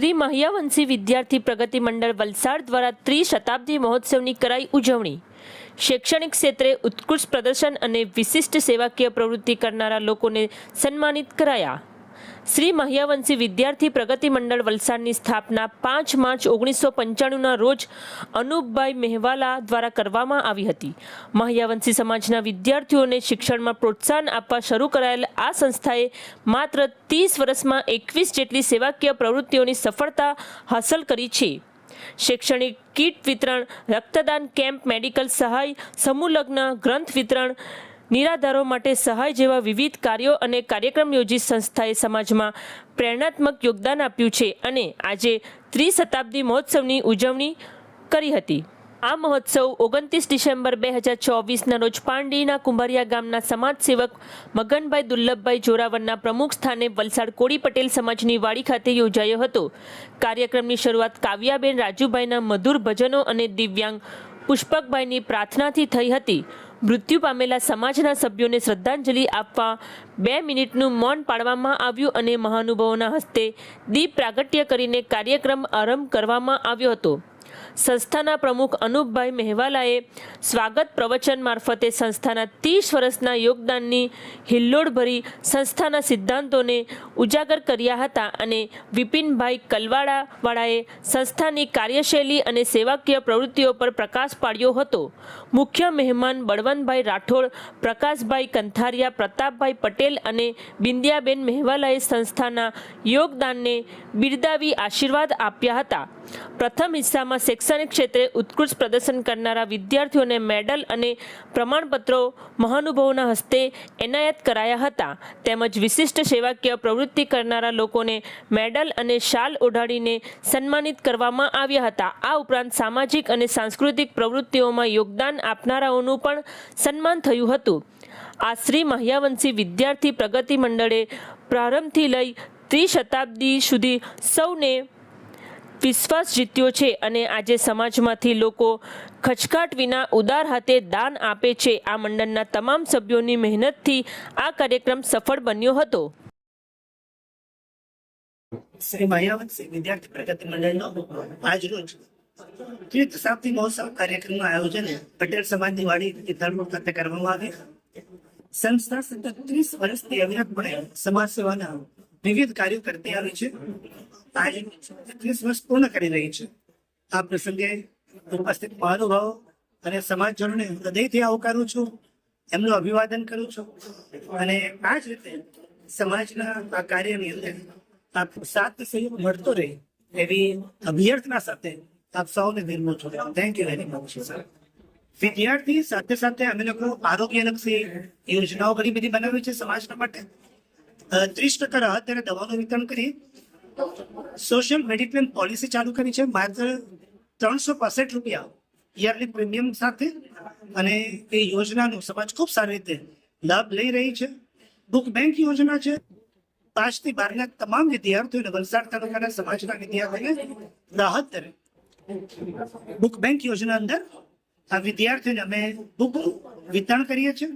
શ્રી મહિયાવંશી વિદ્યાર્થી પ્રગતિ મંડળ વલસાડ દ્વારા ત્રિશતાબ્દી મહોત્સવની કરાઈ ઉજવણી. શૈક્ષણિક ક્ષેત્રે ઉત્કૃષ્ટ પ્રદર્શન અને વિશિષ્ટ સેવાકીય પ્રવૃત્તિ કરનારા લોકોને સન્માનિત કરાયા. શ્રી મહ્યાવંશી વિદ્યાર્થી પ્રગતિ મંડળ વલસાડની સ્થાપના પાંચ માર્ચ ઓગણીસો પંચાણુંના રોજ અનુપભાઈ મહેવાલા દ્વારા કરવામાં આવી હતી. મહ્યાવંશી સમાજના વિદ્યાર્થીઓને શિક્ષણમાં પ્રોત્સાહન આપવા શરૂ કરાયેલ આ સંસ્થાએ માત્ર ત્રીસ વર્ષમાં એકવીસ જેટલી સેવાકીય પ્રવૃત્તિઓની સફળતા હાંસલ કરી છે. શૈક્ષણિક કીટ વિતરણ, રક્તદાન કેમ્પ, મેડિકલ સહાય, સમૂહ લગ્ન, ગ્રંથ વિતરણ નિરાધારો માટે સહાય જેવા વિવિધ કાર્યો અને કાર્યક્રમ યોજી સંસ્થાએ સમાજમાં પ્રેરણાત્મક યોગદાન આપ્યું છે અને આજે ત્રિશતાબ્દી મહોત્સવની ઉજવણી કરી હતી. આ મહોત્સવ ઓગણત્રીસ ડિસેમ્બર બે હજાર ચોવીસના રોજ પાંડીના કુંભારિયા ગામના સમાજસેવક મગનભાઈ દુર્લભભાઈ જોરાવરના પ્રમુખ સ્થાને વલસાડ કોળી પટેલ સમાજની વાડી ખાતે યોજાયો હતો. કાર્યક્રમની શરૂઆત કાવ્યાબેન રાજુભાઈના મધુર ભજનો અને દિવ્યાંગ પુષ્પકભાઈની પ્રાર્થનાથી થઈ હતી. મૃત્યુ પામેલા સમાજના સભ્યોને શ્રદ્ધાંજલિ આપવા બે મિનિટનું મૌન પાડવામાં આવ્યું અને મહાનુભાવોના હસ્તે દીપ પ્રાગટ્ય કરીને કાર્યક્રમ આરંભ કરવામાં આવ્યો હતો. સંસ્થાના પ્રમુખ અનુપભાઈ મહેવાલાએ સ્વાગત પ્રવચન મારફતે સંસ્થાના ત્રીસ વર્ષના યોગદાનની હિલ્લોડ ભરી સંસ્થાના સિદ્ધાંતોને ઉજાગર કર્યા હતા અને વિપિનભાઈ કલવાડાવાળાએ સંસ્થાની કાર્યશૈલી અને સેવાકીય પ્રવૃત્તિઓ પર પ્રકાશ પાડ્યો હતો. મુખ્ય મહેમાન બળવંતભાઈ રાઠોડ, પ્રકાશભાઈ કંથારિયા, પ્રતાપભાઈ પટેલ અને બિંદિયાબેન મહેવાલાએ સંસ્થાના યોગદાનને બિરદાવી આશીર્વાદ આપ્યા હતા. પ્રથમ હિસ્સામાં શૈક્ષણિક ક્ષેત્રે ઉત્કૃષ્ટ પ્રદર્શન કરનારા વિદ્યાર્થીઓને મેડલ અને પ્રમાણપત્રો મહાનુભાવોના હસ્તે એનાયત કરાયા હતા. તેમજ વિશિષ્ટ સેવાકીય પ્રવૃત્તિ કરનારા લોકોને મેડલ અને શાલ ઓઢાડીને સન્માનિત કરવામાં આવ્યા હતા. આ ઉપરાંત સામાજિક અને સાંસ્કૃતિક પ્રવૃત્તિઓમાં યોગદાન આપનારાઓનું પણ સન્માન થયું હતું. આ શ્રી મહ્યાવંશી વિદ્યાર્થી પ્રગતિ મંડળે પ્રારંભથી લઈ ત્રિશતાબ્દી સુધી સૌને વિશ્વાસ જીત્યો છે અને આજે સમાજમાંથી લોકો ખચકાટ વિના ઉદાર હાથે દાન આપે છે. આ મંડળના તમામ સભ્યોની મહેનતથી આ કાર્યક્રમ સફળ બન્યો હતો. સંસ્થા સતત ત્રીસ વર્ષથી અવિરતપણે સમાજ સેવાના વિવિધ કાર્યો કરતી આવી છે. આજે ત્રીસ વર્ષ પૂર્ણ કરી રહી છે. આ પ્રસંગે ઉપસ્થિત મહાનુભાવો અને સમાજજનોને હૃદયથી આવકારું છું, એમનું અભિવાદન કરું છું અને આ જ રીતે સમાજના આ કાર્યની અંદર આપ સાથ સહયોગ મળતો રહે એવી અભ્યર્થના સાથે આપ સૌને વિનમું છું. Thank you very much sir વિદ્યાર્થી સાથે સાથે અમે લોકો આરોગ્યલક્ષી યોજનાઓ ઘણી બધી બનાવી છે સમાજના માટે. ત્રીસ ટકા રાહત દવાનું વિતરણ કરી સોશિયલ મેડિક્લેમ પોલિસી ચાલુ કરી છે. માત્ર ત્રણસો પાસઠ રૂપિયા યરલી પ્રીમિયમ સાથે અને એ યોજનાનો સમાજ ખૂબ સારી રીતે લાભ લઈ રહી છે. બુક બેંક યોજના છે. પાંચથી બારના તમામ વિદ્યાર્થીઓને વલસાડ તાલુકાના સમાજના વિદ્યાર્થીઓને રાહત દરે. બુક બેંક યોજના અંદર આ વિદ્યાર્થીઓને અમે બુક વિતરણ કરીએ છીએ.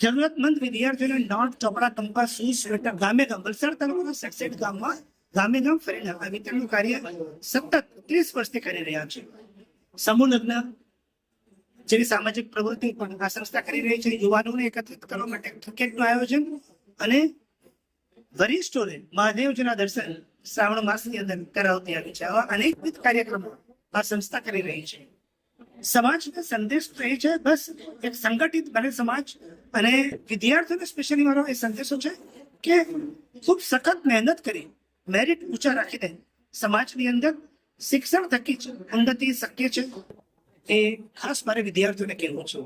જરૂરતમંદ વિદ્યાર્થીઓને not, Chopra, compass, shoes, sweater, ગામે ગામ, વલસાડ તાલુકાના સેક્સેટ ગામમાં ગામે ગામ ફરીને આ વિતરણનું કાર્ય સતત ત્રીસ વર્ષથી કરી રહ્યા છે. સમૂહ લગ્ન જેવી સામાજિક પ્રવૃત્તિ પણ આ સંસ્થા કરી રહી છે. યુવાનોને એકત્રિત કરવા માટે ક્રિકેટનું આયોજન અને વરિષ્ઠોને મહાદેવજીના દર્શન શ્રાવણ માસની અંદર કરાવતી આવી છે. આવા અનેકવિધ કાર્યક્રમો આ સંસ્થા કરી રહી છે. સમાજનો સંદેશ તો એ છે, બસ એક સંગઠિત બને સમાજ અને વિદ્યાર્થીઓને સ્પેશિયલી મારો એ સંદેશો છે કે ખૂબ સખત મહેનત કરી મેરિટ ઊંચા રાખીને સમાજની અંદર શિક્ષણ થકી જ ઉન્નતિ શક્ય છે એ ખાસ મારે વિદ્યાર્થીઓને કહેવું છું.